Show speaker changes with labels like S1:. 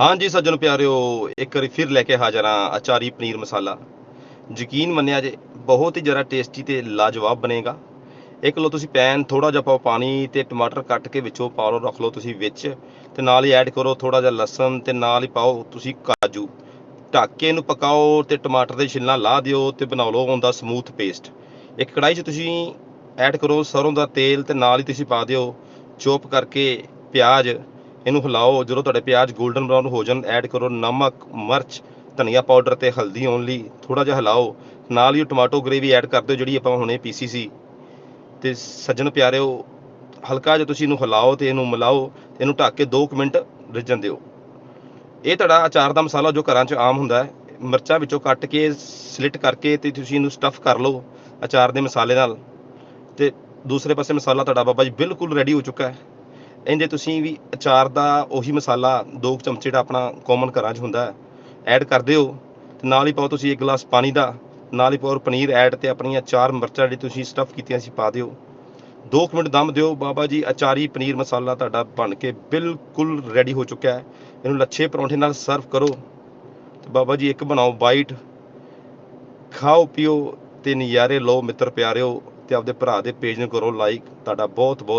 S1: ਹਾਂਜੀ ਸੱਜਣ ਪਿਆਰਿਓ, ਇੱਕ ਵਾਰੀ ਫਿਰ ਲੈ ਕੇ ਹਾਜ਼ਰ ਹਾਂ ਅਚਾਰੀ ਪਨੀਰ ਮਸਾਲਾ। ਯਕੀਨ ਮੰਨਿਆ ਜੇ, ਬਹੁਤ ਹੀ ਜਰਾ ਟੇਸਟੀ ਤੇ ਲਾਜਵਾਬ ਬਣੇਗਾ। ਇੱਕ ਲੋ ਤੁਸੀਂ ਪੈਨ ਥੋੜਾ ਜਿਹਾ ਪਾਓ ਪਾਣੀ ਤੇ ਟਮਾਟਰ ਕੱਟ ਕੇ ਵਿੱਚੋਂ ਪਾ ਲਓ ਰੱਖ ਲਓ ਤੁਸੀਂ ਵਿੱਚ ਤੇ ਨਾਲ ਹੀ ਐਡ ਕਰੋ ਥੋੜਾ ਜਿਹਾ ਲਸਣ ਤੇ ਨਾਲ ਹੀ ਪਾਓ ਤੁਸੀਂ ਕਾਜੂ। ਢੱਕ ਕੇ ਇਹਨੂੰ ਪਕਾਓ ਤੇ ਟਮਾਟਰ ਦੇ ਛਿੱਲਾਂ ਲਾ ਦਿਓ ਤੇ ਬਣਾ ਲਓ ਉਹਦਾ ਸਮੂਥ ਪੇਸਟ ਇੱਕ ਕੜਾਈ 'ਚ ਤੁਸੀਂ ਐਡ ਕਰੋ ਸਰੋਂ ਦਾ ਤੇਲ ਤੇ ਨਾਲ ਹੀ ਤੁਸੀਂ ਪਾ ਦਿਓ। ਚੋਪ ਕਰਕੇ ਪਿਆਜ਼ ਇਹਨੂੰ ਹਿਲਾਓ, ਜਦੋਂ ਤੁਹਾਡੇ ਪਿਆਜ਼ 골ਡਨ ਬਰਾਊਨ ਹੋ ਜਾਣ ਐਡ ਕਰੋ ਨਮਕ, ਮਿਰਚ, ਧਨੀਆ ਪਾਊਡਰ ਤੇ ਹਲਦੀ ਓਨਲੀ ਥੋੜਾ ਜਿਹਾ ਹਿਲਾਓ। ਨਾਲ ਹੀ ਉਹ ਟਮਾਟੋ ਗ੍ਰੇਵੀ ਐਡ ਕਰ ਦਿਓ ਜਿਹੜੀ ਆਪਾਂ ਹੁਣੇ ਪੀਸੀ ਸੀ। ਤੇ ਸੱਜਣ ਪਿਆਰਿਓ, ਹਲਕਾ ਜਿਹਾ ਤੁਸੀਂ ਇਹਨੂੰ ਹਿਲਾਓ ਤੇ ਇਹਨੂੰ ਮਿਲਾਓ ਤੇ ਇਹਨੂੰ ਢੱਕ ਕੇ 2 ਮਿੰਟ ਰਿੱਝਣ ਦਿਓ। ਇਹ ਤੁਹਾਡਾ ਅਚਾਰ ਦਾ ਮਸਾਲਾ ਜੋ ਘਰਾਂ 'ਚ ਆਮ ਹੁੰਦਾ ਹੈ, ਮਿਰਚਾਂ ਵਿੱਚੋਂ ਕੱਟ ਕੇ ਸਲਿਟ ਕਰਕੇ ਤੇ ਤੁਸੀਂ ਇਹਨੂੰ ਸਟਫ ਕਰ ਲਓ ਅਚਾਰ ਦੇ ਮਸਾਲੇ ਨਾਲ। ਤੇ ਦੂਸਰੇ ਪਾਸੇ ਮਸਾਲਾ ਤੁਹਾਡਾ ਬਾਬਾ ਜੀ ਬਿਲਕੁਲ ਰੈਡੀ ਹੋ ਚੁੱਕਾ ਹੈ। ਇਹਦੇ ਤੁਸੀਂ ਵੀ ਅਚਾਰ ਦਾ ਉਹੀ ਮਸਾਲਾ, ਦੋ ਕੁ ਚਮਚੇ ਜਿਹੜਾ ਆਪਣਾ ਕਾਮਨ ਘਰਾਂ 'ਚ ਹੁੰਦਾ ਐਡ ਕਰ ਦਿਓ ਤੇ ਨਾਲ ਹੀ ਪਾਓ ਤੁਸੀਂ ਇੱਕ ਗਲਾਸ ਪਾਣੀ ਦਾ, ਨਾਲ ਹੀ ਪਾਓ ਪਨੀਰ ਐਡ ਤੇ ਆਪਣੀਆਂ ਚਾਰ ਮਿਰਚਾਂ ਜਿਹੜੀ ਤੁਸੀਂ ਸਟਫ ਕੀਤੀਆਂ ਸੀ ਪਾ ਦਿਓ। 2 ਮਿੰਟ ਦਮ ਦਿਓ, ਬਾਬਾ ਜੀ, ਅਚਾਰੀ ਪਨੀਰ ਮਸਾਲਾ ਤੁਹਾਡਾ ਬਣ ਕੇ ਬਿਲਕੁਲ ਰੈਡੀ ਹੋ ਚੁੱਕਿਆ ਹੈ। ਇਹਨੂੰ ਲੱਛੇ ਪਰੌਂਠੇ ਨਾਲ ਸਰਵ ਕਰੋ। ਤੇ ਬਾਬਾ ਜੀ, ਇੱਕ ਬਣਾਓ ਬਾਈਟ ਖਾਓ, ਪੀਓ ਤੇ ਨਜ਼ਾਰੇ ਲਓ ਮਿੱਤਰ ਪਿਆਰਿਓ ਤੇ ਆਪਦੇ ਭਰਾ ਦੇ ਪੇਜ ਨੂੰ ਕਰੋ ਲਾਈਕ ਤੁਹਾਡਾ ਬਹੁਤ ਬਹੁਤ